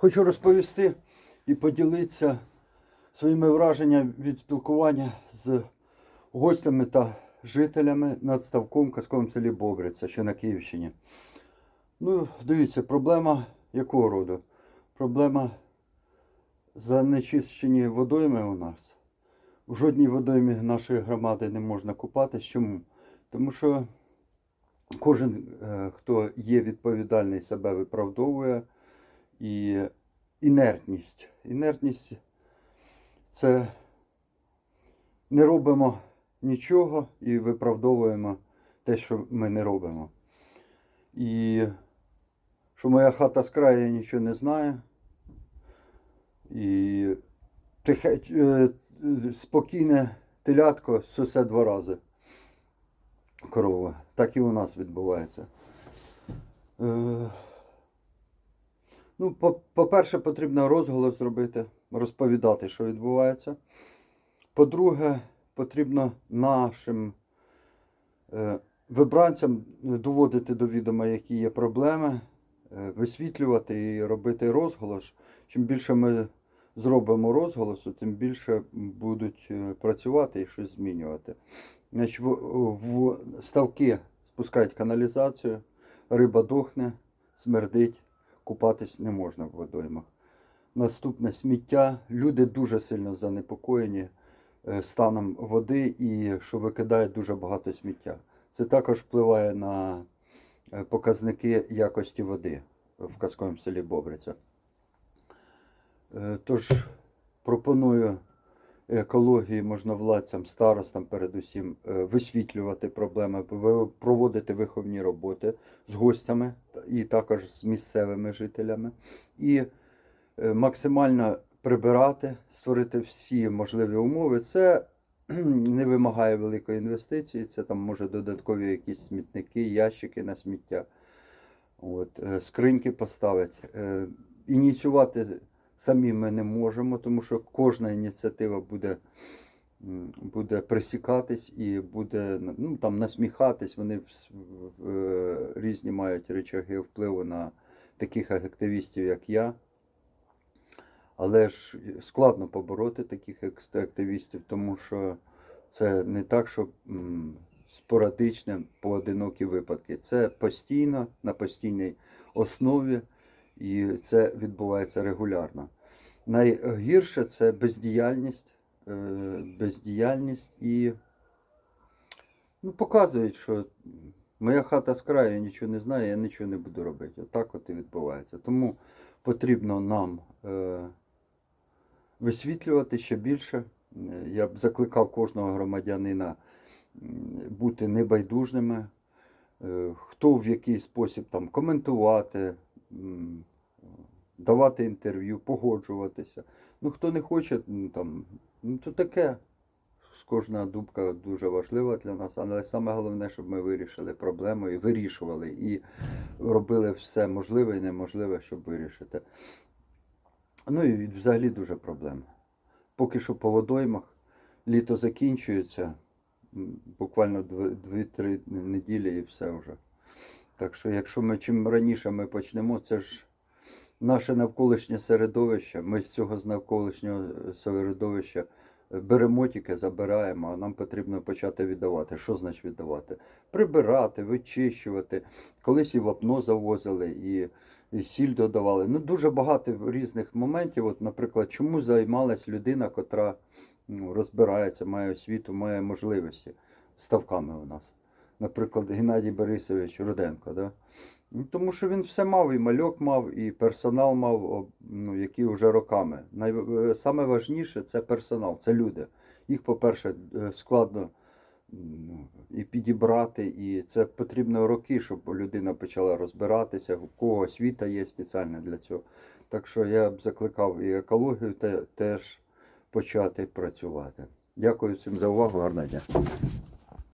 Хочу розповісти і поділитися своїми враженнями від спілкування з гостями та жителями над ставком казковому селі Бобриця, що на Київщині. Ну, дивіться, проблема якого роду? Проблема занечищені водойми у нас. В жодній водоймі нашої громади не можна купатись. Чому? Тому що кожен, е, хто є відповідальний, себе виправдовує. І інертність. Інертність це не робимо нічого і виправдовуємо те, що ми не робимо. І що моя хата з краю я нічого не знаю. І тихе, е, спокійне телятко сосе два рази корова. Так і у нас відбувається. Ну, по- по-перше, потрібно розголос зробити, розповідати, що відбувається. По-друге, потрібно нашим е, вибранцям доводити до відома, які є проблеми, е, висвітлювати і робити розголос. Чим більше ми зробимо розголосу, тим більше будуть е, працювати і щось змінювати. Значить, в, в ставки спускають каналізацію, риба дохне, смердить купатись не можна в водоймах. Наступне сміття. Люди дуже сильно занепокоєні е, станом води і що викидають дуже багато сміття. Це також впливає на е, показники якості води в казковому селі Бобриця. Е, Тож пропоную екології, можновладцям, старостам передусім висвітлювати проблеми, проводити виховні роботи з гостями і також з місцевими жителями. І е, максимально прибирати, створити всі можливі умови. Це не вимагає великої інвестиції, це там може додаткові якісь смітники, ящики на сміття. От, е, скриньки поставити. Е, Ініціювати самі ми не можемо, тому що кожна ініціатива буде, буде присікатись і буде ну, там, насміхатись. Вони вс- в- е, різні мають речаги впливу на таких активістів, як я. Але ж складно побороти таких активістів, тому що це не так, що спорадичне, поодинокі випадки. Це постійно, на постійній основі, і це відбувається регулярно. Найгірше це бездіяльність, бездіяльність і ну, показують, що моя хата з краю нічого не знаю, я нічого не буду робити. Отак от і відбувається. Тому потрібно нам е, висвітлювати ще більше. Е, Я б закликав кожного громадянина бути небайдужними, е, хто в який спосіб там коментувати, давати інтерв'ю, погоджуватися. Ну, хто не хоче, ну, там, ну, то таке. Кожна дубка дуже важлива для нас, але саме головне, щоб ми вирішили проблему і вирішували, і робили все можливе і неможливе, щоб вирішити. Ну і взагалі дуже проблемно. Поки що по водоймах літо закінчується, буквально 2-3 неділі і все вже. Так що, якщо ми чим раніше ми почнемо, це ж наше навколишнє середовище. Ми з цього з навколишнього е, середовища е, беремо тільки, забираємо, а нам потрібно почати віддавати. Що значить віддавати? Прибирати, вичищувати. Колись і вапно завозили, і, і сіль додавали. Ну, дуже багато різних моментів. От, наприклад, чому займалась людина, котра ну, розбирається, має освіту, має можливості ставками у нас. Наприклад, Геннадій Борисович Руденко. Да? Ну, Тому що він все мав, і мальок мав, і персонал мав, ну, які вже роками. Най... е, Саме важніше це персонал, це люди. Їх, по-перше, е, складно ну, і підібрати, і це потрібно роки, щоб людина почала розбиратися, у кого освіта є спеціальна для цього. Так що я б закликав і екологію те, теж почати працювати. Дякую всім за увагу, гарного дня.